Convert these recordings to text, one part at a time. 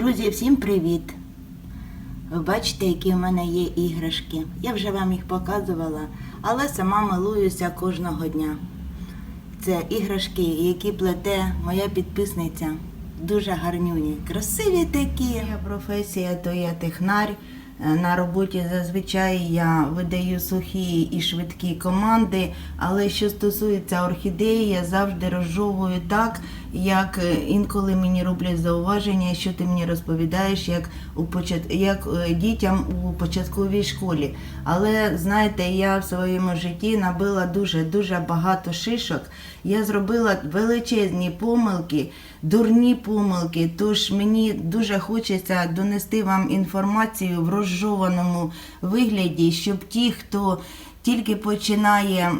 Друзі, всім привіт! Ви бачите, які в мене є іграшки. Я вже вам їх показувала, але сама милуюся кожного дня. Це іграшки, які плете моя підписниця. Дуже гарнюні, красиві такі. Моя професія то я технар. Е, На роботі зазвичай я видаю сухі і швидкі команди, але що стосується орхідеї, я завжди розжовую так, як е, інколи мені роблять зауваження, що ти мені розповідаєш, як у почат... як е, дітям у початковій школі. Але знаєте, я в своєму житті набила дуже дуже багато шишок. Я зробила величезні помилки, дурні помилки. Тож мені дуже хочеться донести вам інформацію в розжованому вигляді, щоб ті, хто тільки починає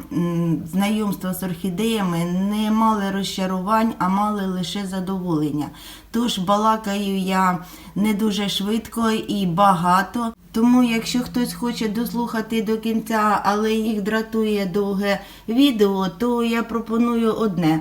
знайомство з орхідеями, не мали розчарувань, а мали лише задоволення. Тож балакаю я не дуже швидко і багато. Тому, якщо хтось хоче дослухати до кінця, але їх дратує довге відео, то я пропоную одне.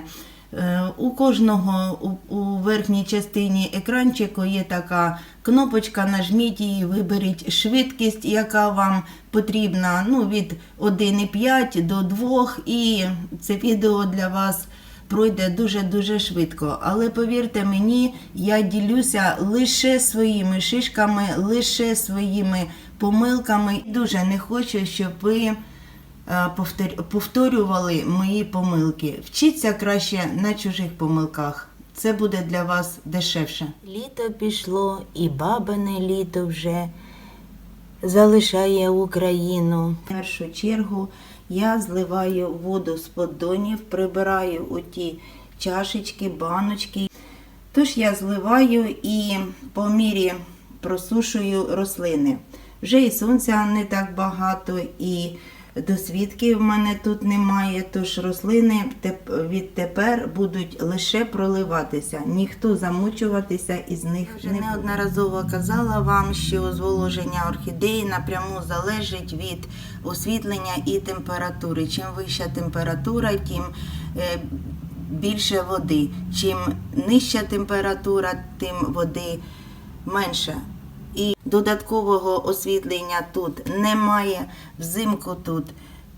Е, У кожного у, верхній частині екранчику є така кнопочка, нажміть її, виберіть швидкість, яка вам потрібна, ну, від 1,5 до 2, і це відео для вас пройде дуже-дуже швидко. Але повірте мені, я ділюся лише своїми шишками, лише своїми помилками. Дуже не хочу, щоб ви повторювали мої помилки. Вчіться краще на чужих помилках. Це буде для вас дешевше. Літо пішло, і бабине літо вже залишає Україну. В першу чергу я зливаю воду з поддонів, прибираю у ті чашечки, баночки. Тож я зливаю і по мірі просушую рослини. Вже і сонця не так багато, і досвідки в мене тут немає, тож рослини відтепер будуть лише проливатися. Ніхто замучуватися із них не неодноразово казала вам, що зволоження орхідеї напряму залежить від освітлення і температури. Чим вища температура, тим е, більше води. Чим нижча температура, тим води менше. Додаткового освітлення тут немає. Взимку тут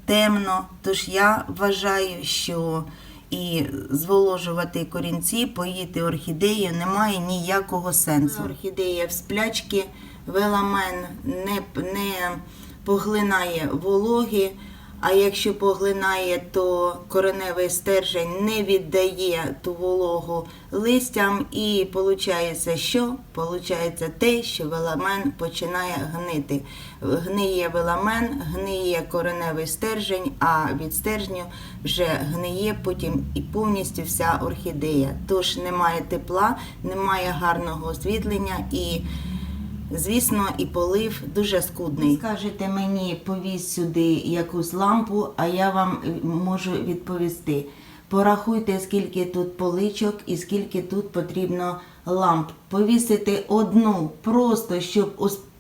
темно. Тож я вважаю, що і зволожувати корінці, поїти орхідею немає ніякого сенсу. Орхідея в сплячці, веламен не, не поглинає вологи. А якщо поглинає, то кореневий стержень не віддає ту вологу листям, і виходить, що Получається те, що веламен починає гнити. Гниє веламен, гниє кореневий стержень, а від стержню вже гниє потім і повністю вся орхідея. Тож немає тепла, немає гарного освітлення і. Звісно, і полив дуже скудний. Скажете мені, повіз сюди якусь лампу, а я вам е, можу відповісти. Порахуйте, скільки тут поличок і скільки тут потрібно ламп. Повісити одну, просто щоб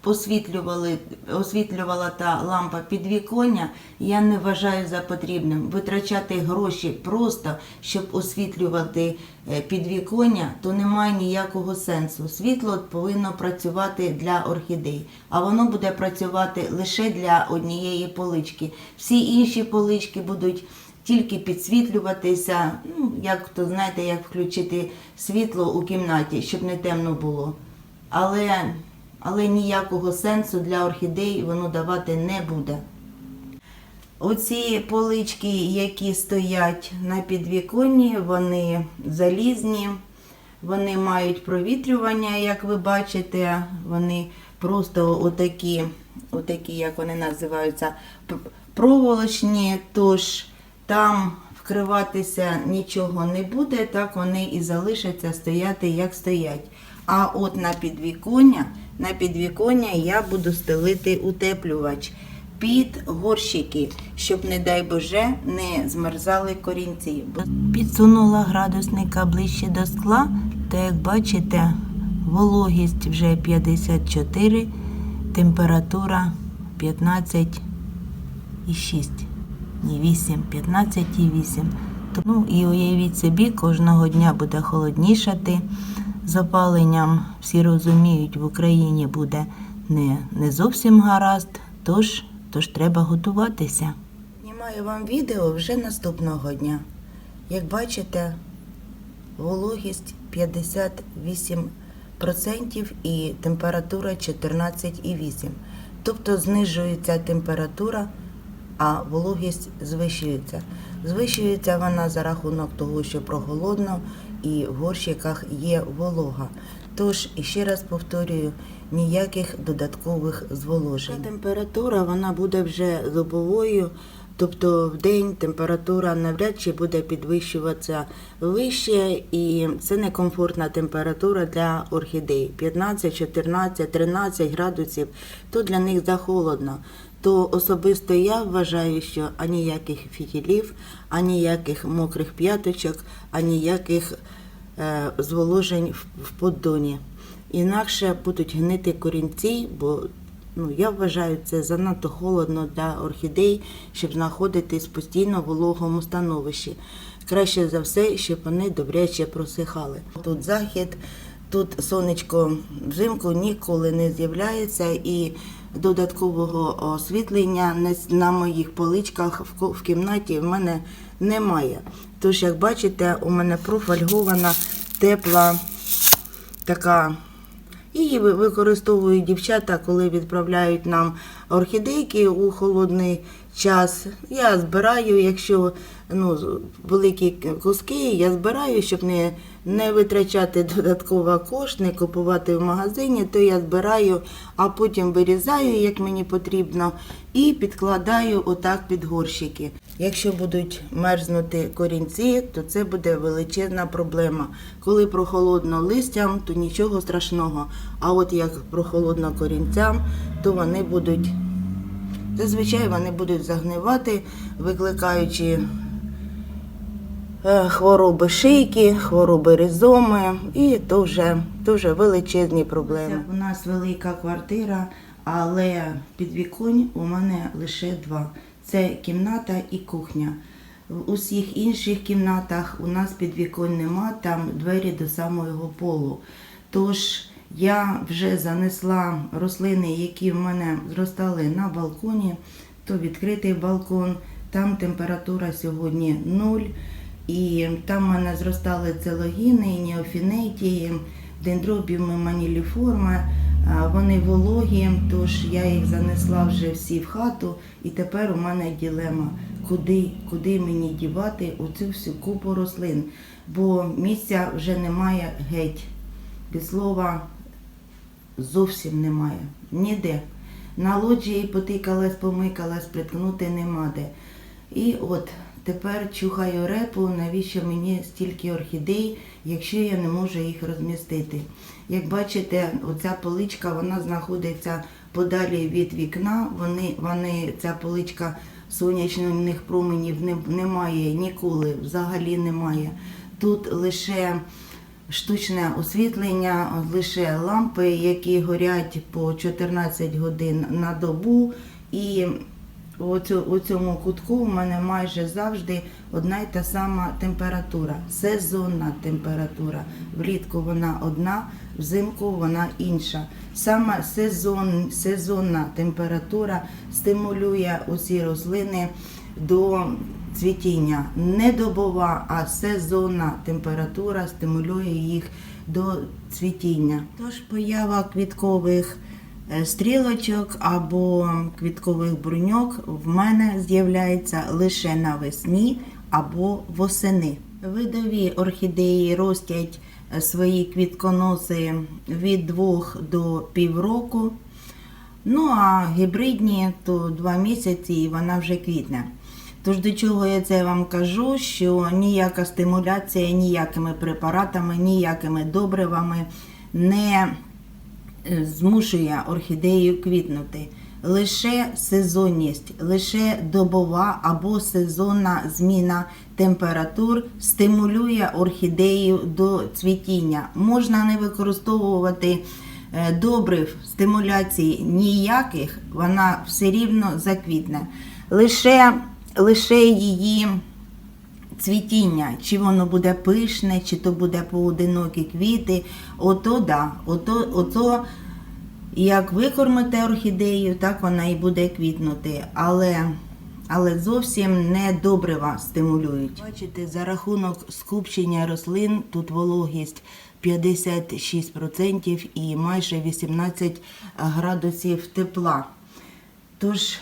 ос- освітлювали, освітлювала та лампа підвіконня, я не вважаю за потрібним. Витрачати гроші просто, щоб освітлювати е, підвіконня, то немає ніякого сенсу. Світло повинно працювати для орхідей, а воно буде працювати лише для однієї полички. Всі інші полички будуть тільки підсвітлюватися, ну, як то знаєте, як включити світло у кімнаті, щоб не темно було. Але, але ніякого сенсу для орхідей воно давати не буде. Оці полички, які стоять на підвіконні, вони залізні, вони мають провітрювання, як ви бачите, вони просто отакі, отакі як вони називаються, проволочні, тож там вкриватися нічого не буде, так вони і залишаться стояти, як стоять. А от на підвіконня, на підвіконня я буду стелити утеплювач під горщики, щоб, не дай Боже, не змерзали корінці. Підсунула градусника ближче до скла, та як бачите, вологість вже 54, температура 15,6. Ні, 8, 15,8. Ну і уявіть собі, кожного дня буде холоднішати. Запаленням, всі розуміють, в Україні буде не, не зовсім гаразд, тож, тож треба готуватися. Знімаю вам відео вже наступного дня. Як бачите, вологість 58% і температура 14,8. Тобто знижується температура, а вологість звищується. Звищується вона за рахунок того, що прохолодно і в горщиках є волога. Тож, іще раз повторюю, ніяких додаткових зволожень. Температура вона буде вже добовою, тобто в день температура навряд чи буде підвищуватися вище, і це некомфортна температура для орхідей. 15, 14, 13 градусів, то для них захолодно. То особисто я вважаю, що аніяких фітілів, аніяких мокрих п'яточок, аніяких е, зволожень в, поддоні. Інакше будуть гнити корінці, бо ну, я вважаю, це занадто холодно для орхідей, щоб знаходитись постійно в вологому становищі. Краще за все, щоб вони добряче просихали. Тут захід, тут сонечко взимку ніколи не з'являється і додаткового освітлення на моїх поличках в кімнаті в мене немає. Тож, як бачите, у мене профольгована тепла така. Її використовують дівчата, коли відправляють нам орхідейки у холодний час. Я збираю, якщо ну, великі куски, я збираю, щоб не, не витрачати додатково кошт, не купувати в магазині, то я збираю, а потім вирізаю, як мені потрібно, і підкладаю отак під горщики. Якщо будуть мерзнути корінці, то це буде величезна проблема. Коли прохолодно листям, то нічого страшного. А от як прохолодно корінцям, то вони будуть зазвичай вони будуть загнивати, викликаючи е, хвороби шийки, хвороби ризоми, і то вже величезні проблеми. У нас велика квартира, але підвіконь у мене лише два. Це кімната і кухня. В усіх інших кімнатах у нас підвіконь нема, там двері до самого полу. Тож я вже занесла рослини, які в мене зростали на балконі, то відкритий балкон, там температура сьогодні 0. І там в мене зростали целогіни, неофінетії, дендробіуми маніліформи. Вони вологі, тож я їх занесла вже всі в хату, і тепер у мене ділема, куди, куди мені дівати оцю всю купу рослин, бо місця вже немає геть. Від слова зовсім немає. Ніде. На лоджії потикалась, помикалась, приткнути нема де. І от тепер чухаю репу, навіщо мені стільки орхідей, якщо я не можу їх розмістити. Як бачите, оця поличка вона знаходиться подалі від вікна. Вони, вони, ця поличка сонячних променів не, немає ніколи, взагалі немає. Тут лише штучне освітлення, лише лампи, які горять по 14 годин на добу. І у цьому кутку у мене майже завжди одна й та сама температура, сезонна температура. Влітку вона одна, взимку вона інша. Саме сезон, сезонна температура стимулює усі рослини до цвітіння. Не добова, а сезонна температура стимулює їх до цвітіння. Тож поява квіткових е, стрілочок або квіткових бруньок в мене з'являється лише навесні або восени. Видові орхідеї ростять е, свої квітконоси від 2 до півроку. Ну а гібридні то два місяці і вона вже квітне. Тож до чого я це вам кажу, що ніяка стимуляція ніякими препаратами, ніякими добривами не е, змушує орхідею квітнути. Лише сезонність, лише добова або сезонна зміна температур стимулює орхідею до цвітіння. Можна не використовувати е, добрив, стимуляцій ніяких, вона все рівно заквітне. Лише, лише її цвітіння, чи воно буде пишне, чи то буде поодинокі квіти. Ото да, ото, ото як викормите орхідею, так вона і буде квітнути. Але, але зовсім не добрива стимулюють. Бачите, за рахунок скупчення рослин тут вологість 56% і майже 18 градусів тепла. Тож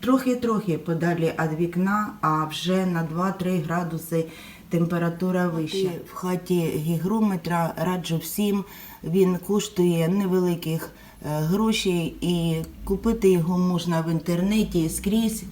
трохи-трохи подалі від вікна, а вже на 2-3 градуси температура вища. В хаті гігрометра раджу всім. Він коштує невеликих е, грошей і купити його можна в інтернеті скрізь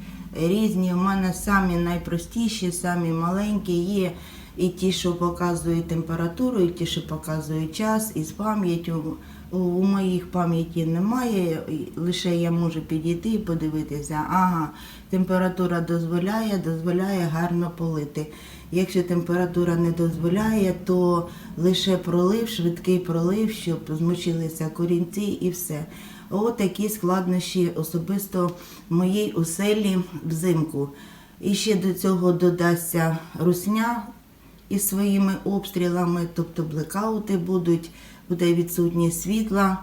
різні. в мене самі найпростіші, самі маленькі є. І ті, що показують температуру, і ті, що показують час, і з пам'яттю. У моїх пам'яті немає, лише я можу підійти і подивитися. Ага, температура дозволяє, дозволяє гарно полити. Якщо температура не дозволяє, то лише пролив, швидкий пролив, щоб змочилися корінці і все. От такі складнощі особисто в моїй оселі взимку. І ще до цього додасться русня із своїми обстрілами, тобто блекаути будуть, буде відсутність світла.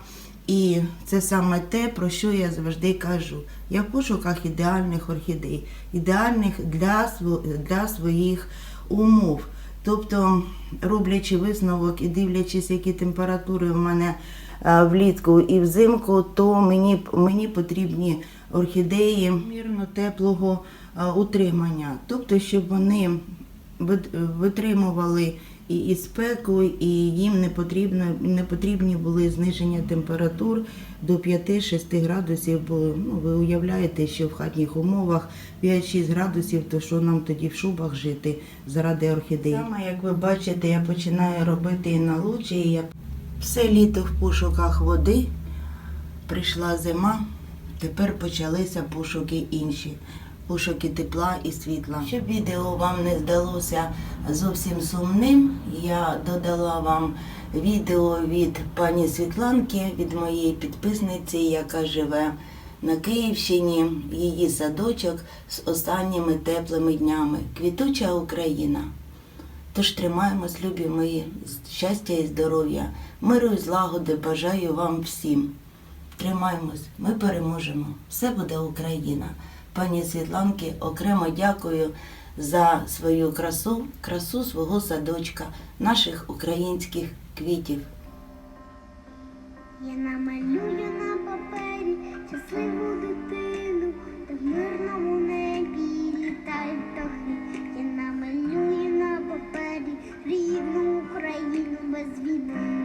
І це саме те, про що я завжди кажу. Я в пошуках ідеальних орхідей, ідеальних для, для своїх умов. Тобто, роблячи висновок і дивлячись, які температури в мене е, влітку і взимку, то мені, мені потрібні орхідеї мірно теплого е, утримання. Тобто, щоб вони витримували і, спеку, і їм не потрібно не потрібні були зниження температур до 5-6 градусів. Бо ну ви уявляєте, що в хатніх умовах 5-6 градусів, то що нам тоді в шубах жити заради орхідей? Саме як ви бачите, я починаю робити і на лучі. і Я все літо в пошуках води. Прийшла зима, тепер почалися пошуки інші. Пошуки тепла і світла. Щоб відео вам не здалося зовсім сумним, я додала вам відео від пані Світланки, від моєї підписниці, яка живе на Київщині, її садочок з останніми теплими днями. Квітуча Україна. Тож тримаємось, любі мої, щастя і здоров'я, миру і злагоди бажаю вам всім. Тримаємось, ми переможемо. Все буде Україна. Пані Світланки, окремо дякую за свою красу, красу свого садочка, наших українських квітів. Я намалюю на папері щасливу дитину, та в мирному небі літають птахи. Я намалюю на папері рідну Україну без війни.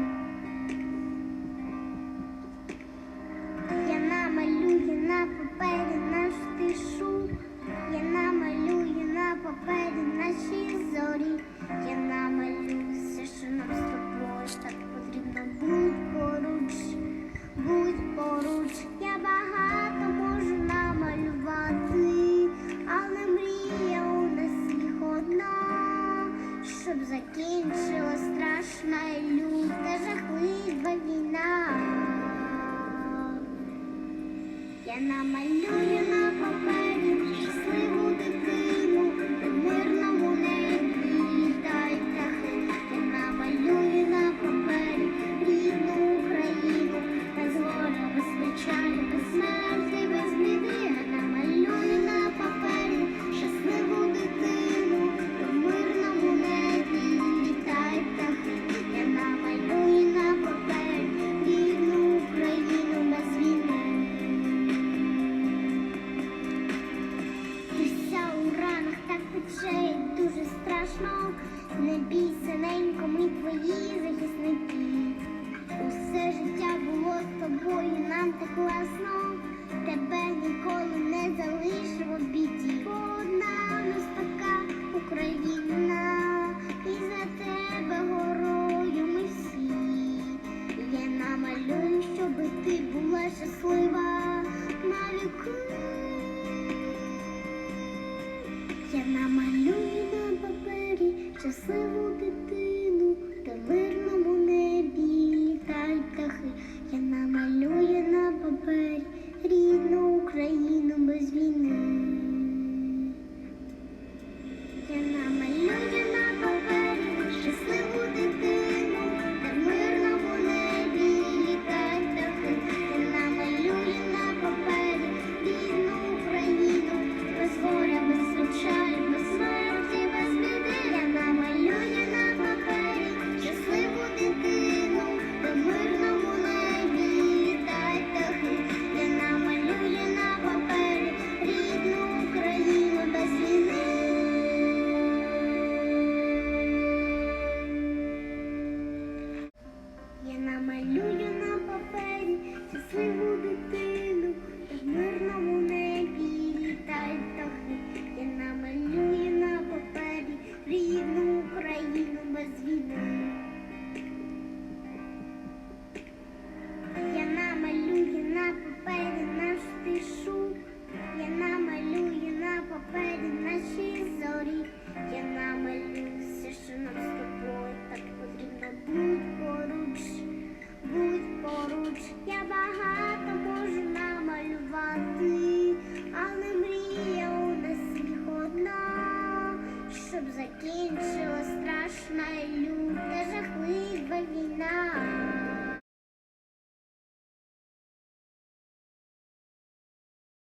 Так класно. Тебе ніколи не залишив в біді. Одна нас така Україна, і за тебе горою ми всі. Я намалюю, щоби ти була щаслива на віку. Я намалюю на папері щасливу папері Україну без війни.